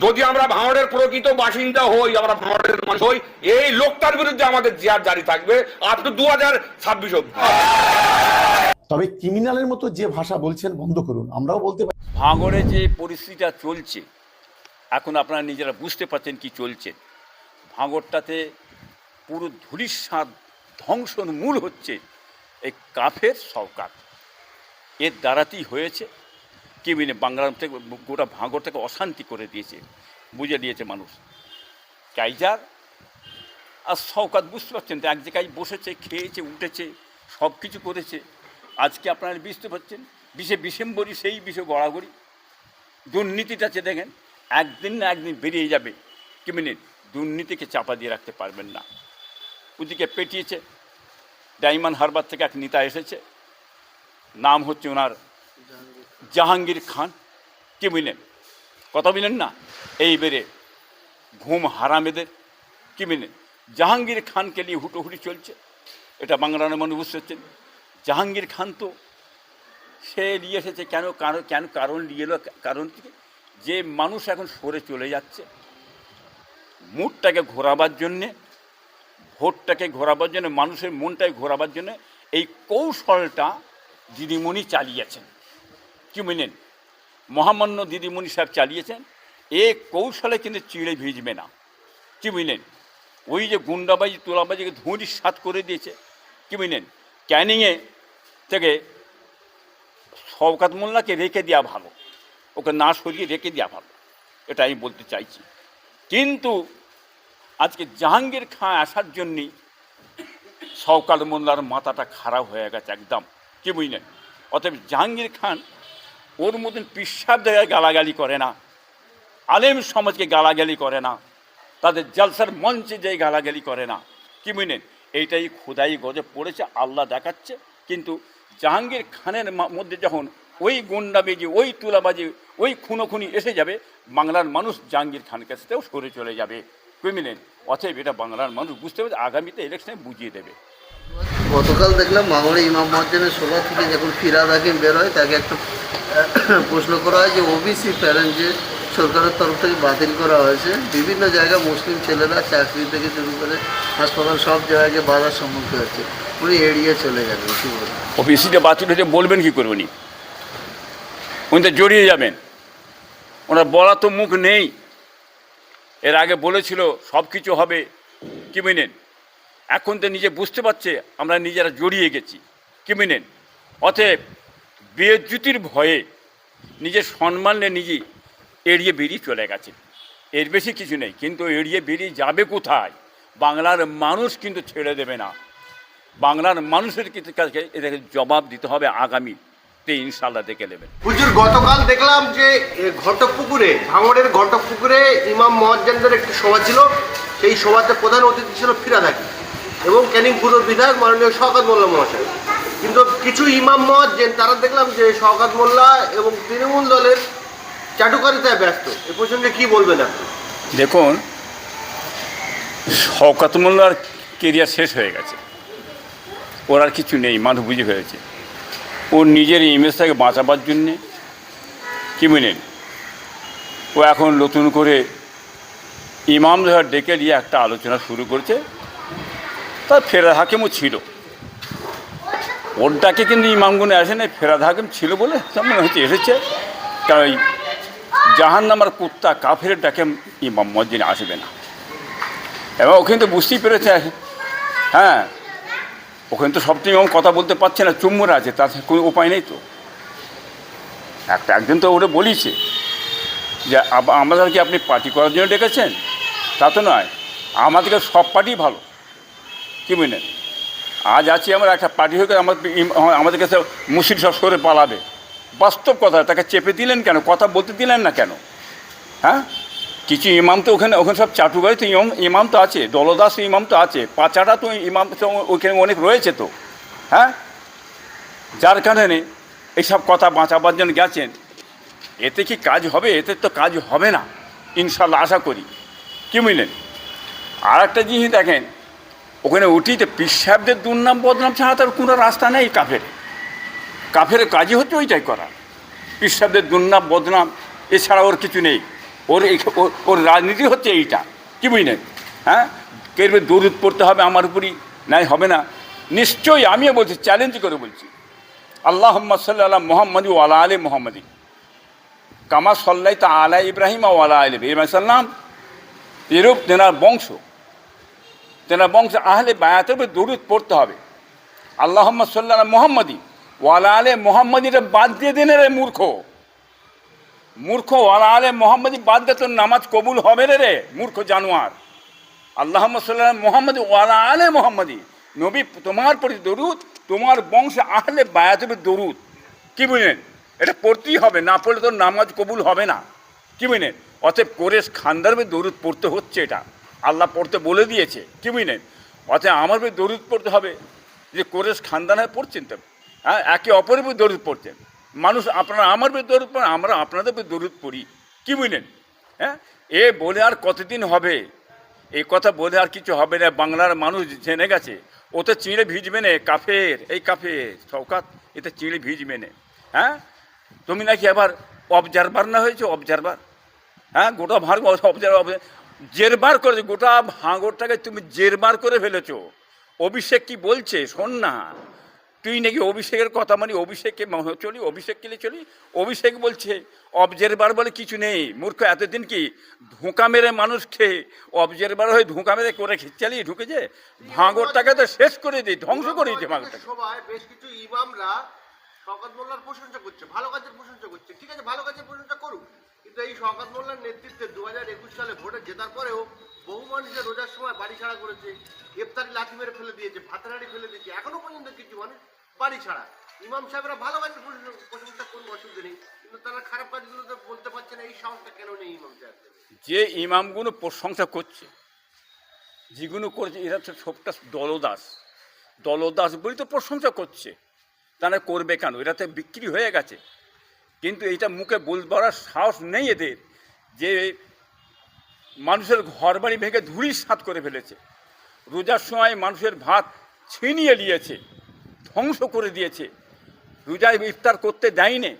যদি আমরা ভাঙড়ের প্রকৃত বাসিন্দা হই আমরা ভাঙড়ের মানুষ হই এই লোকটার বিরুদ্ধে আমাদের জিয়ার জারি থাকবে আপ টু দু হাজার ছাব্বিশ তবে ক্রিমিনালের মতো যে ভাষা বলছেন বন্ধ করুন আমরাও বলতে পারি। ভাঙড়ে যে পরিস্থিতিটা চলছে এখন আপনারা নিজেরা বুঝতে পারছেন কি চলছে। ভাঙড়টাতে পুরো ধুলিস্বাদ ধ্বংসর মূল হচ্ছে এই কাফের সরকার। এর দ্বারাতেই হয়েছে কি মিনে বাংলার থেকে গোটা ভাঙর থেকে অশান্তি করে দিয়েছে বুঝে দিয়েছে মানুষ। কাইজার আর সৌকাত বুঝতে পারছেন তো, এক জায়গায় বসেছে, খেয়েছে, উঠেছে সব কিছু করেছে। আজকে আপনারা বুঝতে পারছেন, বিশে ডিসেম্বরই সেই বিষে গড়াগড়ি। দুর্নীতিটা আছে দেখেন, একদিন না একদিন বেরিয়ে যাবে। কি মিনিট দুর্নীতিকে চাপা দিয়ে রাখতে পারবেন না। ওদিকে পেটিয়েছে, ডায়মন্ড হারবার থেকে এক নেতা এসেছে। নাম হচ্ছে ওনার জাহাঙ্গীর খান? কি মিলেন? কথা মিলেন না? এইবারে ঘুম হারামেদের, কি মিলেন? জাহাঙ্গীর খানকে নিয়ে হুটোহুটি চলছে, এটা বাংলার মানুষ বুঝতে পারছেন। জাহাঙ্গীর খান তো, সে নিয়ে এসেছে কেন, কারণ কেন কারণ নিয়ে এলো, কারণ থেকে যে মানুষ এখন সরে চলে যাচ্ছে, মুডটাকে ঘোরাবার জন্যে, ভোটটাকে ঘোরাবার জন্য, মানুষের মনটাকে ঘোরাবার জন্য, এই কৌশলটা দিদিমণি চালিয়েছেন। কি বুঝলেন মহামান্য দিদিমণি সাহেব চালিয়েছেন। এ কৌশলে কিন্তু চিড়ে ভিজবে না। কি বুঝলেন ওই যে গুন্ডাবাজি, তোলাবাজিকে ধুঁড়ি সাত করে দিয়েছে। কি বুঝলেন ক্যানিংয়ে থেকে শওকাত মোল্লাকে রেখে দেওয়া ভালো। ওকে না সরিয়ে রেখে দেওয়া ভালো। এটা আমি বলতে চাইছি। কিন্তু আজকে জাহাঙ্গীর খাঁ আসার জন্যই শওকাত মোল্লার মাথাটা খারাপ হয়ে গেছে একদম। কি বুঝলেন অতএব জাহাঙ্গীর খান ওর মতন পিসাব জায়গায় গালাগালি করে না। আলেম সমাজকে গালাগালি করে না। তাদের জলসার মঞ্চে যে গালাগালি করে না। কি বুঝলেন? এইটাই খোদাই গজে পড়েছে, আল্লাহ দেখাচ্ছে। কিন্তু জাহাঙ্গীর খানের মধ্যে যখন ওই গুন্ডাবাজি ওই তুলাবাজি, ওই খুনোখুনি এসে যাবে, বাংলার মানুষ জাহাঙ্গীর খানের কাছ থেকেও সরে চলে যাবে। বুঝলেন? অতএব এটা বাংলার মানুষ বুঝতে পারছে, আগামীতে ইলেকশনে বুঝিয়ে দেবে। গতকাল দেখলাম মামুরে ইমাম মহাজনের সভা থেকে যখন ফিরাদ বের হয়, তাকে একটা প্রশ্ন করা হয় যে ওবিসি প্যারেন্ট যে সরকারের তরফ থেকে বাতিল করা হয়েছে, বিভিন্ন জায়গায় মুসলিম ছেলেরা চাকরি থেকে শুরু করে হাসপাতাল সব জায়গায় বাধার সম্মুখীন হচ্ছে। উনি এড়িয়ে চলে গেলেন, কি বলবেন? অফিসিতে বাতিল হয়েছে বলবেন কি করবেন উনি তো জড়িয়ে যাবেন। ওনার বলা তো মুখ নেই। এর আগে বলেছিল, সব কিছু হবে, কি মিনেন? এখন তো নিজে বুঝতে পারছে, আমরা নিজেরা জড়িয়ে গেছি, কি মিনেন? অতএব বেজ্যুতির ভয়ে নিজের সম্মান নিজে এড়িয়ে বেরিয়ে চলে গেছে। এর বেশি কিছু নেই, কিন্তু এড়িয়ে বেরিয়ে যাবে কোথায়? বাংলার মানুষ কিন্তু ছেড়ে দেবে না। বাংলার মানুষের কিছু এদেরকে জবাব দিতে হবে আগামীতে ইনশাল্লাহ দেখে নেবেন হুজুর, গতকাল দেখলাম যে ঘটকপুকুরে ভাঙড়ের ঘটকপুকুরে ইমাম মহাজ্জানদের একটি সভা ছিল। সেই সভাতে প্রধান অতিথি ছিল ফিরা থাকি এবং ক্যানিং পুরোর বিধায়ক মাননীয় শওকাত মোল্লা মহাশয়। কিন্তু কিছু ইমাম মহাজ্জেন তারা দেখলাম যে শওকাত মোল্লা এবং তৃণমূল দলের চাটুকারিতায় ব্যস্ত। এ প্রসঙ্গে কি বলবেন আপনি? দেখুন, শওকাত মোল্লার কেরিয়ার শেষ হয়ে গেছে। ওর আর কিছু নেই মানুষ বুঝে হয়েছে। ওর নিজের ইমেজটাকে বাঁচাবার জন্যে কি মিনেন ও এখন নতুন করে ইমাম ধর ডেকে দিয়ে একটা আলোচনা শুরু করেছে। তার ফেরাদ হাকিমও ছিল। ওর ডাকে কিন্তু ইমামগুনে আসে না ফেরাদ হাকিম ছিল বলে মনে হচ্ছে এসেছে। কারণ ওই জাহান নামার কুত্তা কাফের ডাকে ইমাম মসজিদে আসবে না। এবং ওখানে তো বুঝতেই পেরেছে হ্যাঁ ওখানে তো সব ইমাম কথা বলতে পারছে না চুম্মুর আছে, তার কোনো উপায় নেই তো। একটা একদিন তো ওরা বলিছে যে, আব- আমাদেরকে আপনি পার্টি করার জন্য ডেকেছেন? তা তো নয়, আমাদেরকে সব পার্টি ভালো। কি বুঝলেন আজ আছি আমরা একটা পার্টি হয়ে আমাদের আমাদের কাছে মুসির সব সরে পালাবে। বাস্তব কথা, তাকে চেপে দিলেন কেন? কথা বলতে দিলেন না কেন? হ্যাঁ? কিছু ইমাম তো ওখানে ওখানে সব চাটুগাড়ি তো ইমাম ইমাম তো আছে, দলদাস ইমাম তো আছে পাচাটা তো ইমাম তো ওখানে অনেক রয়েছে তো। হ্যাঁ? যার কারণে এইসব কথা বাঁচাবার জন্য গেছেন। এতে কি কাজ হবে? এতে তো কাজ হবে না। ইনশাল্লাহ আশা করি। কি বুঝলেন আর একটা জিনিস দেখেন ওখানে উঠিতে পিসাবদের দুর্নাম বদনাম ছাড়া তার কোনো রাস্তা নেই কাফের। কাফের কাজই হচ্ছে ওইটাই করা। পিসাবদের দুর্নাম, বদনাম, এছাড়া ওর কিছু নেই। ওর ওর- রাজনীতি হচ্ছে এইটা। কি বুঝলেন? হ্যাঁ? কেরবে দরুদ পড়তে হবে আমার উপরই? নাই, হবে না। নিশ্চয়ই আমিও বলছি চ্যালেঞ্জ করে বলছি। আল্লাহ সাল্লাহ মোহাম্মদ ওয়ালা আলী মোহাম্মদী। কামা সাল্লাই তা আলা ইব্রাহিম ও আলা আলী ইব্রাহিম সাল্লাম এরূপ তেনার বংশ। তেনার বংশ আহলে বায়াতের উপর দরুদ পড়তে হবে। আল্লাহ সাল্লাহ মোহাম্মদী ওয়ালা আলে মোহাম্মদীটা বাদ দিয়ে দিন রে মূর্খ। মূর্খ ওয়ালা আলে মোহাম্মদী বাদ দিয়ে তোর নামাজ কবুল হবে রে রে, মূর্খ জানোয়ার। আল্লাহ সাল্লাহ মোহাম্মদ ওয়ালা আলে মোহাম্মদী। নবী তোমার প্রতি দরুদ, তোমার বংশে আহলে বায়াতের দরুদ। কি বুঝলেন? এটা পড়তেই হবে, না পড়লে তোর নামাজ কবুল হবে না। কি বুঝলেন? অতএব কোরেশ খানদার দরুদ পড়তে হচ্ছে এটা। আল্লাহ পড়তে বলে দিয়েছে, কি বুঝলেন অতএব আমার উপরে দরুদ পড়তে হবে। যে কোরেশ খানদান হয়ে পড়ছেন তো। হ্যাঁ একে অপরের উপর দরুদ পড়ছেন। মানুষ আপনারা আমার উপরে দরুদ পড়েন, আমরা আপনাদের উপরে দরুদ পড়ি। কি বুঝলেন হ্যাঁ এ বলে আর কতদিন হবে? এই কথা বলে আর কিছু হবে না। বাংলার মানুষ জেনে গেছে। ও তো চিঁড়ে ভিজবে না, কাফের। এই কাফের সৌকাত এতে চিঁড়ে ভিজবে না। হ্যাঁ তুমি নাকি আবার অবজারভার না হয়েছে? অবজারভার হ্যাঁ গোটা ভাগ অবজারভার জেরবার করেছে গোটা ভাঙরটাকে তুমি জেরবার করে ফেলেছো। অভিষেক কি বলছে? শোন না। তুই নাকি অভিষেকের কথা মানে? অভিষেককে চলি অভিষেক কেলে চলি? অভিষেক বলছে অবজারভার বলে কিছু নেই। মূর্খ এতদিন কি ধোঁকা মেরে মানুষকে অবজারভার হয়ে ধোঁকা মেরে করে চালিয়ে ঢুকেছে ভাঙরটাকে তো শেষ করে দিই ধ্বংস করে দিতে ভাঙরটাকে। বেশ কিছু ইমামরা মোল্লার প্রশংসা করছে ভালো কাজের প্রশংসা করছে। ঠিক আছে ভালো কাজের প্রশংসা করুক কিন্তু এই শওকত মোল্লার নেতৃত্বে দু হাজার একুশ সালে ভোটে জেতার পরেও বহু মানুষের রোজার সময় বাড়ি ছাড়া করেছে, ইফতারি লাঠি মেরে ফেলে দিয়েছে ভাতারাড়ি ফেলে দিয়েছে, এখনও পর্যন্ত কিছু মানুষ বাড়ি ছাড়া। ইমাম সাহেবরা ভালো কাজের প্রশংসা- করুন, অসুবিধা নেই, কিন্তু তারা খারাপ কাজগুলো তো বলতে পারছে না, এই সাহসটা কেন নেই ইমাম সাহেবদের? যে ইমামগুলো প্রশংসা করছে, যেগুলো করছে, এরা তো সবটা দলদাস। দলদাস বলে তো প্রশংসা করছে। তারা করবে কেন? এরা তো বিক্রি হয়ে গেছে। কিন্তু এটা মুখে বলবার সাহস নেই এদের যে মানুষের ঘর বাড়ি ভেঙে ধুড়ি সাত করে ফেলেছে। রোজার সময় মানুষের ভাত ছিনিয়ে নিয়েছে, ধ্বংস করে দিয়েছে। রোজায় ইফতার করতে দেয়নি,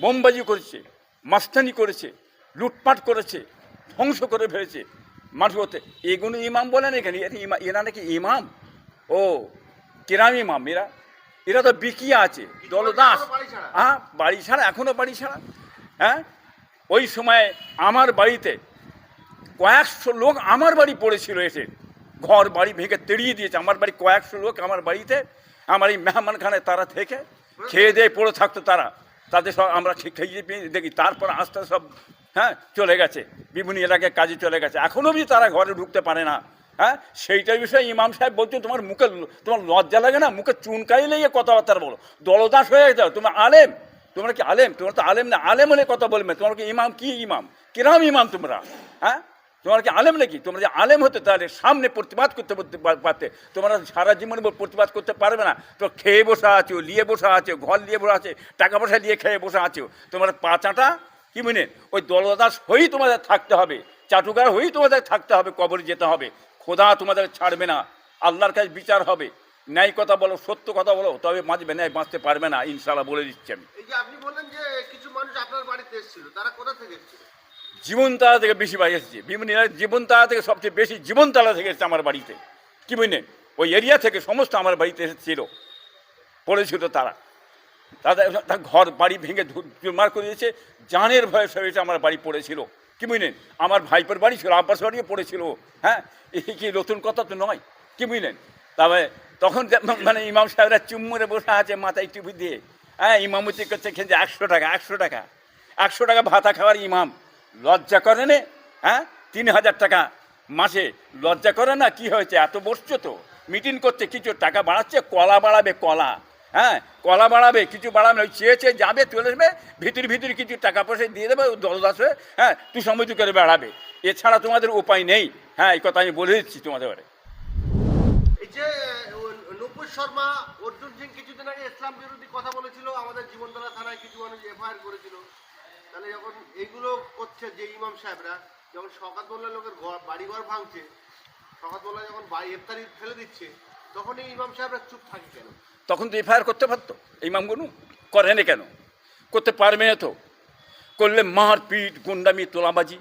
বোমবাজি করেছে, মাস্তানি করেছে, লুটপাট করেছে, ধ্বংস করে ফেলেছে। মানুষ হতে এগুলো ইমাম বলেন এখানে, এরা ইমা- এরা নাকি ইমাম? ও, কিরাম ইমাম এরা? এরা তো বিকিয়া আছে দলদাস। হ্যাঁ বাড়ি ছাড়া এখনও বাড়ি ছাড়া। হ্যাঁ ওই সময় আমার বাড়িতে কয়েকশো লোক আমার বাড়ি পড়েছিল এসে। ঘর বাড়ি ভেঙে তেড়িয়ে দিয়েছে। আমার বাড়ি কয়েকশো লোক আমার বাড়িতে আমার এই মেহমানখানে তারা থেকে খেয়ে দিয়ে পড়ে থাকতো তারা। তাদের সব আমরা খেয়ে পিয়ে দেখি তারপর আস্তে আস্তে সব হ্যাঁ চলে গেছে। বিভিন্ন এলাকায় কাজে চলে গেছে। এখনও অবধি তারা ঘরে ঢুকতে পারে না। হ্যাঁ? সেইটার বিষয়ে, ইমাম সাহেব বলছে, তোমার মুখে তোমার লজ্জা লাগে না? মুখে চুনকাই লেগে কথাবার্তা বলো। দলদাস হয়ে যাও তোমার আলেম। তোমরা কি আলেম? তোমরা তো আলেম না। আলেম হলে কথা বলবে। তোমার কি ইমাম? কি ইমাম? কিরাম ইমাম তোমরা? হ্যাঁ? তোমার কি আলেম নাকি? তোমরা যে আলেম হতে, তাহলে সামনে প্রতিবাদ করতে পারতে- তোমরা সারা জীবন প্রতিবাদ করতে পারবে না। তো খেয়ে বসে আছো, লিয়ে বসে আছে, ঘর নিয়ে বসে আছে, টাকা পয়সা দিয়ে খেয়ে বসে আছো। তোমরা পাঁচাটা, কি মনে? ওই দলদাস হয়েই তোমাদের থাকতে হবে। চাটুকার হয়েই তোমাদের থাকতে হবে, কবরে যেতে হবে। খোদা তোমাদের ছাড়বে না। আল্লাহর কাছে বিচার হবে। ন্যায় কথা বলো সত্য কথা বলো তবে বাঁচবে ন্যায় বাঁচতে পারবে না ইনশাল্লাহ বলে দিচ্ছি আমি। এই যে আপনি বললেন যে কিছু মানুষ আপনার বাড়িতে এসেছিল তারা কোথা থেকে এসেছিল? জীবনতারা থেকে বেশি বাড়ি এসেছে। বিভিন্ন জীবনতারা থেকে সবচেয়ে বেশি জীবনতারা থেকে এসেছে আমার বাড়িতে। কি বুঝলেন? ওই এরিয়া থেকে সমস্ত আমার বাড়িতে এসেছিল পড়েছিল তারা। তাদের তার ঘর বাড়ি ভেঙে মার করে দিয়েছে। জানের ভয়ে সব আমার বাড়ি পড়েছিল। কি বুঝলেন? আমার ভাইপোর বাড়ি ছিল আব্বাস বাড়িও পড়েছিল। হ্যাঁ? এই কি নতুন কথা তো নয়? কি বুঝলেন? তবে তখন মানে ইমাম সাহেবরা চুম্মরে বসে আছে মাথায় টুপি দিয়ে। হ্যাঁ ইমামতি করছে খেলছে একশো টাকা একশো টাকা। একশো টাকা ভাতা খাওয়ার ইমাম। লজ্জা করে নে হ্যাঁ? তিন হাজার টাকা মাসে। লজ্জা করে না? কি হয়েছে? এত বসছো তো? মিটিং করছে, কিছু টাকা বাড়াচ্ছে? কলা বাড়াবে কলা। হ্যাঁ কলা বাড়াবে, কিছু বাড়াবে ওই চেয়ে চেয়ে যাবে, চলে আসবে, ভিতরে ভিতরে কিছু টাকা পয়সা দিয়ে দেবে দলদাস হয়ে হ্যাঁ তুই সমৃদ্ধ করে বেড়াবে। এছাড়া তোমাদের উপায় নেই। হ্যাঁ এই কথা আমি বলে দিচ্ছি তোমাদের এই যে নূপুর শর্মা, অর্জুন সিং কিছুদিন আগে ইসলাম বিরোধী কথা বলেছিল, আমাদের জীবনতলা থানায় কিছু মানুষ এফআইআর করেছিল। তাহলে যখন এইগুলো করছে যে ইমাম সাহেবরা, যখন শকাত মোল্লা লোকের ঘর ভাঙছে শকাত মোল্লা যখন বাড়ি ইফতারি ফেলে দিচ্ছে তখন এই ইমাম সাহেবরা চুপ থাকে কেন? তখন তো এফআইআর করতে পারতো। ইমামগুলো করে না কেন? করতে পারবে না তো। করলে মারপিট গুন্ডামি, তোলাবাজি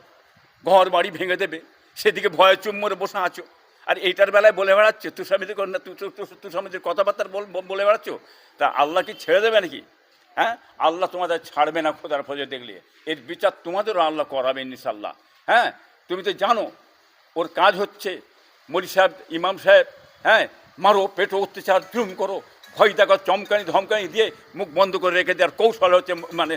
ঘর বাড়ি ভেঙে দেবে। সেদিকে ভয়ে চুম মরে বসে আছো। আর এইটার বেলায় বলে বেড়াচ্ছ তুই স্বামীদের কন্যা তুই স্বামীদের কথাবার্তা বল- বল- বলে বেড়াচ্ছ? তা আল্লাহ কি ছেড়ে দেবে নাকি? হ্যাঁ? আল্লাহ তোমাদের ছাড়বে না খোদার ফজে দেখলে। এর বিচার তোমাদেরও আল্লাহ করাবে ইনশাল্লাহ হ্যাঁ? তুমি তো জানো, ওর কাজ হচ্ছে, মলি সাহেব, ইমাম সাহেব হ্যাঁ? মারো, পেটো, অত্যাচার জুম করো। দেখো চমকানি ধমকানি দিয়ে মুখ বন্ধ করে রেখে দেওয়ার কৌশল হচ্ছে মানে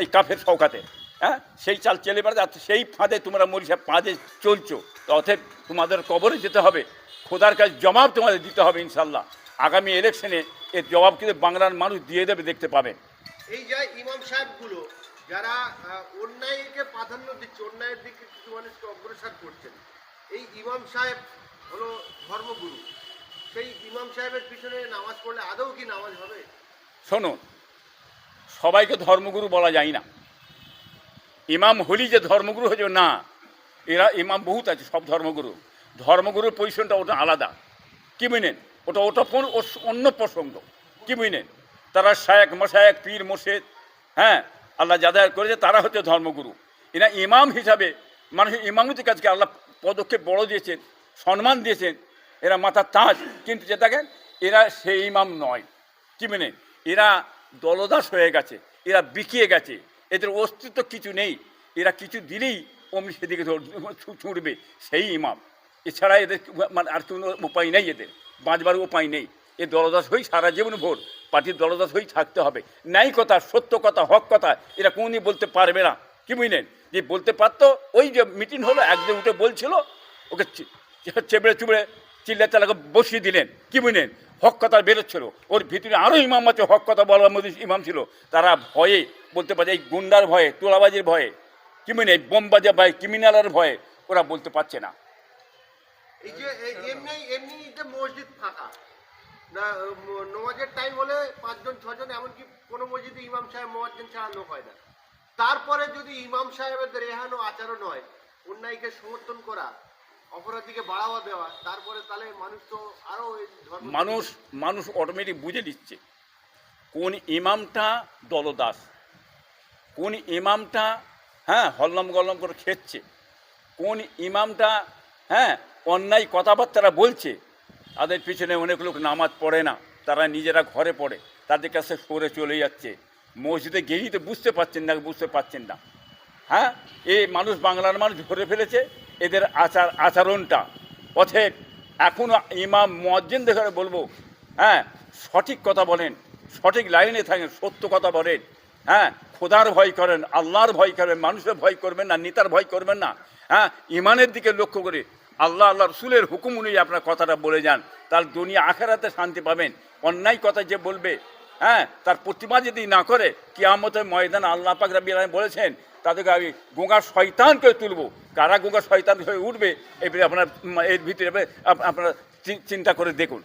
এই কাফের সৌকাতে হ্যাঁ? সেই চাল চেলে বেড়াতে সেই ফাঁদে তোমরা সাহেব ফাঁদে চলছো। অতএব তোমাদের কবরে যেতে হবে। খোদার কাছে জবাব তোমাদের দিতে হবে ইনশাল্লাহ আগামী ইলেকশনে এর জবাব কিন্তু বাংলার মানুষ দিয়ে দেবে, দেখতে পাবে। এই যে ইমাম সাহেবগুলো, যারা অন্যায়কে প্রাধান্য দিচ্ছে, অন্যায়ের দিকে কিছু মানুষকে অগ্রসর করছেন, এই ইমাম সাহেব হলো ধর্মগুরু। শোনো, সবাইকে ধর্মগুরু বলা যায় না। ইমাম হলি যে ধর্মগুরু হয়ে যাবে, না। এরা ইমাম বহুত আছে, সব ধর্মগুরু। ধর্মগুরুর পজিশনটা ওটা আলাদা। কি বুঝলেন ওটা ওটা অন্য প্রসঙ্গ। কি বুঝলেন তারা শায়েক, মশায়েক, পীর মোশেদ হ্যাঁ আল্লাহ যাদের করেছে তারা হচ্ছে ধর্মগুরু। এরা ইমাম হিসাবে, মানুষের ইমামতির কাজকে আল্লাহ পদক্ষেপ বড় দিয়েছেন, সম্মান দিয়েছেন। এরা মাথার তাজ। কিন্তু যে দেখেন, এরা সেই ইমাম নয়। কি মানে? এরা দলদাস হয়ে গেছে, এরা বিকিয়ে গেছে। এদের অস্তিত্ব কিছু নেই। এরা কিছু দিলেই অমনি সেদিকে ছুটবে। সেই ইমাম। এছাড়া এদের মানে আর কোনো উপায় নেই এদের। বাঁচবার উপায় নেই। এ দলদাস হয়েই সারা জীবন ভোর। পার্টির দলদাস হয়েই থাকতে হবে। ন্যায় কথা, সত্য কথা, হক কথা, এরা কোনদিন বলতে পারবে না। কি বুঝলেন? যে বলতে পারতো, ওই যে মিটিং হলো, একজন উঠে বলছিল, ওকে চেবড়ে চুবড়ে চিল্লা চালাকে বসিয়ে দিলেন। কি বুঝলেন? হক কথা বেরোচ্ছিল। ওর ভিতরে আরও ইমাম আছে, হক কথা বলার মধ্যে ইমাম ছিল। তারা ভয়ে বলতে পারছে এই গুন্ডার ভয়ে, তোলাবাজির ভয়ে, কি মানে বোমবাজা ভয়ে ক্রিমিনালের ভয়ে ওরা বলতে পারছে না। টাইম হলে পাঁচজন, ছজন, এমনকি কোনো মসজিদে ইমাম সাহেব না। তারপরে যদি ইমাম সাহেবের রেহানো আচরণ হয়, অন্যায়কে সমর্থন করা মানুষ মানুষ অটোমেটিক বুঝে নিচ্ছে কোন ইমামটা দলদাস, কোন ইমামটা হ্যাঁ হল্লম গল্লম করে খেচ্ছে, কোন ইমামটা হ্যাঁ অন্যায় কথাবার্তারা বলছে, তাদের পিছনে অনেক লোক নামাজ পড়ে না, তারা নিজেরা ঘরে পড়ে, তাদের কাছে সরে চলে যাচ্ছে, মসজিদে গেলেই তো বুঝতে পারছেন না, বুঝতে পারছেন না। হ্যাঁ এই মানুষ, বাংলার মানুষ ধরে ফেলেছে এদের আচার, আচরণটা। অথব এখনও ইমাম মজ্জেন দেখে বলব হ্যাঁ সঠিক কথা বলেন, সঠিক লাইনে থাকেন, সত্য কথা বলেন হ্যাঁ খোদার ভয় করেন, আল্লাহর ভয় করেন, মানুষের ভয় করবেন না, নেতার ভয় করবেন না হ্যাঁ ইমানের দিকে লক্ষ্য করে আল্লাহ আল্লাহ রসুলের হুকুম অনুযায়ী আপনার কথাটা বলে যান তার দুনিয়া আখেরাতে শান্তি পাবেন। অন্যায় কথা যে বলবে হ্যাঁ তার প্রতিবাদ যদি না করে, কিয়ামতের ময়দান আল্লাহ পাক আলামিন বলেছেন তাদেরকে আমি গঙ্গার শয়তানকে তুলবো। কারা গঙ্গার শয়তান হয়ে উঠবে, এবারে আপনার, এর ভিতরে আপ- আপনারা চিন্তা করে দেখুন।